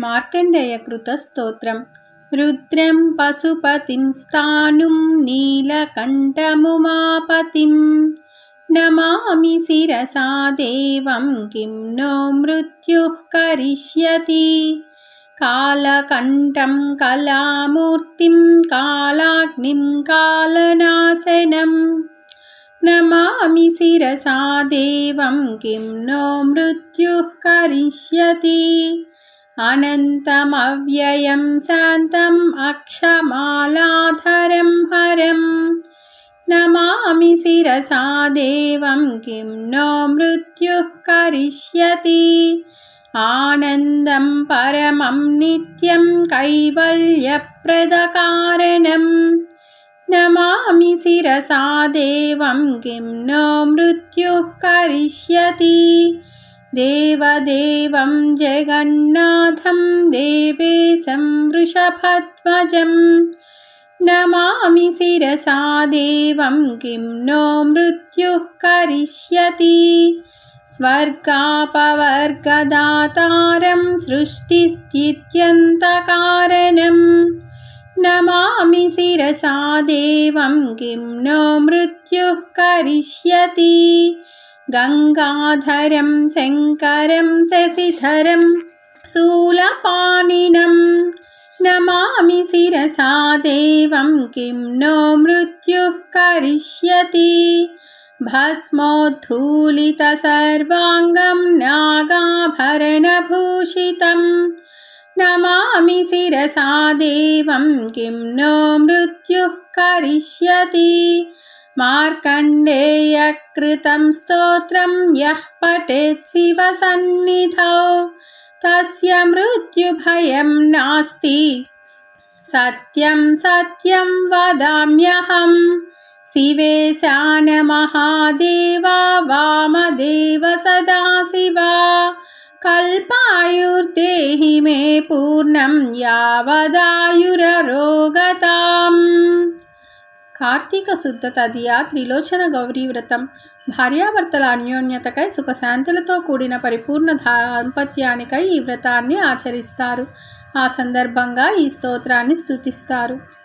मार्कण्डेयकृतस्तोत्रम् रुद्रं पशुपतिं स्थानुं नीलकण्ठमुमापतिं। नमामि शिरसा देवं किं नो मृत्युः करिष्यति। कालकण्ठं कलामूर्तिं कालाग्निं कालनाशनं। नमामि शिरसा देवं किं नो मृत्युः करिष्यति। अनन्तमव्ययं शान्तम् अक्षमालाधरं हरं नमामि शिरसा देवं किं नो मृत्युः करिष्यति। आनन्दं परमं नित्यं कैवल्यप्रदकारणम्। नमामि शिरसा देवं किं नो मृत्युः करिष्यति देवदेवं जगन्नाथं देवेशं वृषभध्वजं। नमामि शिरसा देवं किं नो मृत्युः करिष्यति। स्वर्गापवर्गदातारं सृष्टिस्थित्यन्तकारणम् नमामि शिरसा देवं किं नो मृत्युः करिष्यति गङ्गाधरं शङ्करं शशिधरं शूलपाणिनं। नमामि शिरसा देवं किं नो मृत्युः करिष्यति। भस्मोद्धूलितसर्वाङ्गं नागाभरणभूषितम्। नमामि शिरसा देवं किं नो मृत्युः करिष्यति मार्कण्डेयकृतं स्तोत्रं यः पठेत् शिवसन्निधौ तस्य मृत्युभयं नास्ति। सत्यं सत्यं वदाम्यहं शिवेशानमहादेवा वामदेव सदा शिवा। कल्पायुर्देहि मे पूर्णं यावदायुररोगता। కార్తీక శుద్ధ తదియా త్రిలోచన గౌరీ వ్రతం. భార్యాభర్తల అన్యోన్యతకై సుఖశాంతులతో కూడిన పరిపూర్ణ దాంపత్యానికై ఈ వ్రతాన్ని ఆచరిస్తారు. ఆ సందర్భంగా ఈ స్తోత్రాన్ని స్థుతిస్తారు